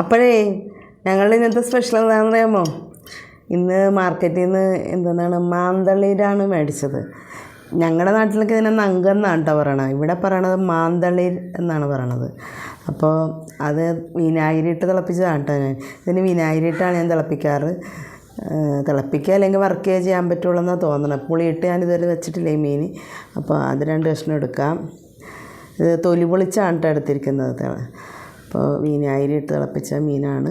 അപ്പോഴേ ഞങ്ങളുടെ ഇന്നത്തെ സ്പെഷ്യൽ എന്താണെന്ന് അറിയാമോ? ഇന്ന് മാർക്കറ്റിൽ നിന്ന് എന്താണ് മാന്തളിരാണ് മേടിച്ചത്. ഞങ്ങളുടെ നാട്ടിലൊക്കെ ഇതിനെ നങ്കെന്നാണ് കേട്ടോ പറയണത്. ഇവിടെ പറയണത് മാന്തളിർ എന്നാണ് പറയണത്. അപ്പോൾ അത് വിനാഗിരി ഇട്ട് തിളപ്പിച്ചതാണ് കേട്ടോ ഞാൻ. ഇതിന് വിനാഗിരിട്ടാണ് ഞാൻ തിളപ്പിക്കാറ്. തിളപ്പിക്കുക അല്ലെങ്കിൽ വർക്ക് ചെയ്യാൻ പറ്റുള്ളൂ എന്നാണ് തോന്നണം പുളിയിട്ട് ഞാൻ ഇതുവരെ വെച്ചിട്ടില്ലേ മീൻ. അപ്പോൾ അത് രണ്ട് കഷ്ണം എടുക്കാം. ഇത് തൊലി പൊളിച്ചാണ് കേട്ടോ എടുത്തിരിക്കുന്നത്. അപ്പോൾ മീൻ ഇട്ട് തിളപ്പിച്ച മീനാണ്.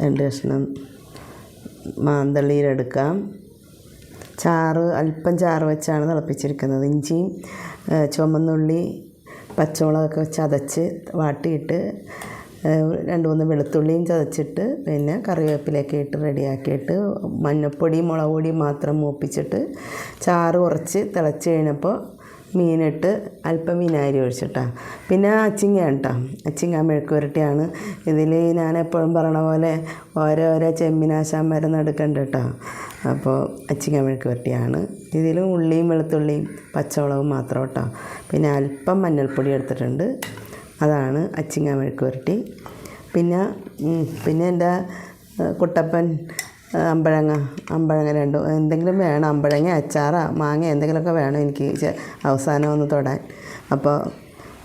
രണ്ട് കഷ്ണം മാന്തള്ളിയിലെടുക്കാം ചാറ് അല്പം ചാറ് വെച്ചാണ് തിളപ്പിച്ചിരിക്കുന്നത് ഇഞ്ചിയും ചുമന്നുള്ളി പച്ചമുളകൊക്കെ ചതച്ച് വാട്ടിയിട്ട് രണ്ട് മൂന്ന് വെളുത്തുള്ളിയും ചതച്ചിട്ട് പിന്നെ കറിവേപ്പിലയൊക്കെ ഇട്ട് റെഡിയാക്കിയിട്ട് മഞ്ഞൾപ്പൊടി മുളക് പൊടി മാത്രം മൂപ്പിച്ചിട്ട് ചാറ് കുറച്ച് തിളച്ച് കഴിഞ്ഞപ്പോൾ മീനിട്ട് അല്പം വിനാഗിരി ഒഴിച്ചിട്ടാണ് പിന്നെ അച്ചിങ്ങയാണ് കേട്ടോ അച്ചിങ്ങ മെഴുക്ക് പുരട്ടിയാണ് ഇതിൽ ഞാൻ എപ്പോഴും പറയണ പോലെ ഓരോരോ ചെമ്മിനാശാൻ മരുന്ന് എടുക്കേണ്ട കേട്ടോ അപ്പോൾ അച്ചിങ്ങ മെഴുക്ക് പുരട്ടിയാണ് ഇതിൽ ഉള്ളിയും വെളുത്തുള്ളിയും പച്ചമുളകും മാത്രം കേട്ടോ പിന്നെ അല്പം മഞ്ഞൾപ്പൊടി എടുത്തിട്ടുണ്ട്. അതാണ് അച്ചിങ്ങ മെഴുക്ക് പുരട്ടി പിന്നെ പിന്നെ എന്റെ കുട്ടപ്പൻ അമ്പഴങ്ങ അമ്പഴങ്ങ രണ്ടും എന്തെങ്കിലും വേണം. അമ്പഴങ്ങ അച്ചാറോ മാങ്ങ എന്തെങ്കിലുമൊക്കെ വേണം എനിക്ക് അവസാനം ഒന്ന് തൊടാൻ. അപ്പോൾ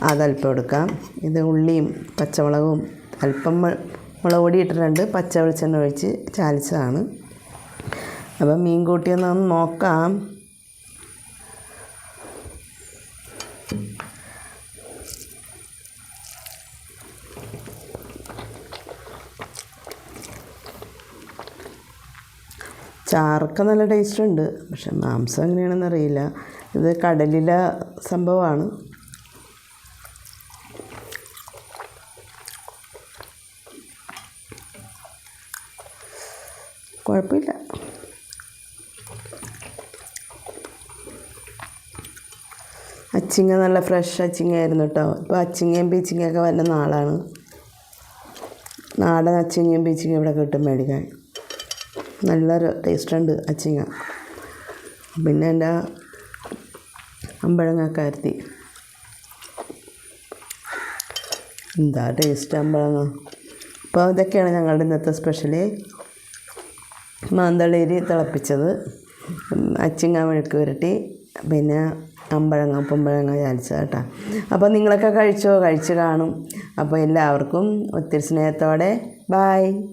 അതല്പം എടുക്കാം. ഇത് ഉള്ളിയും പച്ചമുളകും അല്പം മുളക് പൊടി ഇട്ടിട്ടുണ്ട്. പച്ച വെളിച്ചെണ്ണ ഒഴിച്ച് ചാലിച്ചതാണ്. അപ്പം മീൻ കൂട്ടിയൊന്ന് നോക്കാം. ചാറൊക്കെ നല്ല ടേസ്റ്റ് ഉണ്ട് പക്ഷെ മാംസം എങ്ങനെയാണെന്ന് അറിയില്ല. ഇത് കടലിലെ സംഭവമാണ്. കുഴപ്പമില്ല. അച്ചിങ്ങ നല്ല ഫ്രഷ് അച്ചിങ്ങ ആയിരുന്നു കേട്ടോ. ഇപ്പോൾ അച്ചിങ്ങയും പീച്ചിങ്ങയൊക്കെ വരുന്ന നാളാണ് നാടൻ അച്ചിങ്ങയും പീച്ചിങ്ങയും ഇവിടെ കിട്ടും മേടിക്കാൻ. നല്ലൊരു ടേസ്റ്റ് ഉണ്ട് അച്ചിങ്ങ. പിന്നെ എന്റെ അമ്പഴങ്ങക്കാരത്തി. എന്താ ടേസ്റ്റ് അമ്പഴങ്ങ? അപ്പോൾ ഇതൊക്കെയാണ് ഞങ്ങളുടെ ഇന്നത്തെ സ്പെഷ്യൽ. മാന്തളേരി തിളപ്പിച്ചത്. അച്ചിങ്ങ മെഴുക്ക് പുരട്ടി. പിന്നെ അമ്പഴങ്ങ പൊമ്പഴങ്ങ ചാലിച്ചത് കേട്ടോ. അപ്പോൾ നിങ്ങളൊക്കെ കഴിച്ചോ? കഴിച്ച് കാണും. അപ്പോൾ എല്ലാവർക്കും ഒത്തിരി സ്നേഹത്തോടെ. ബായ്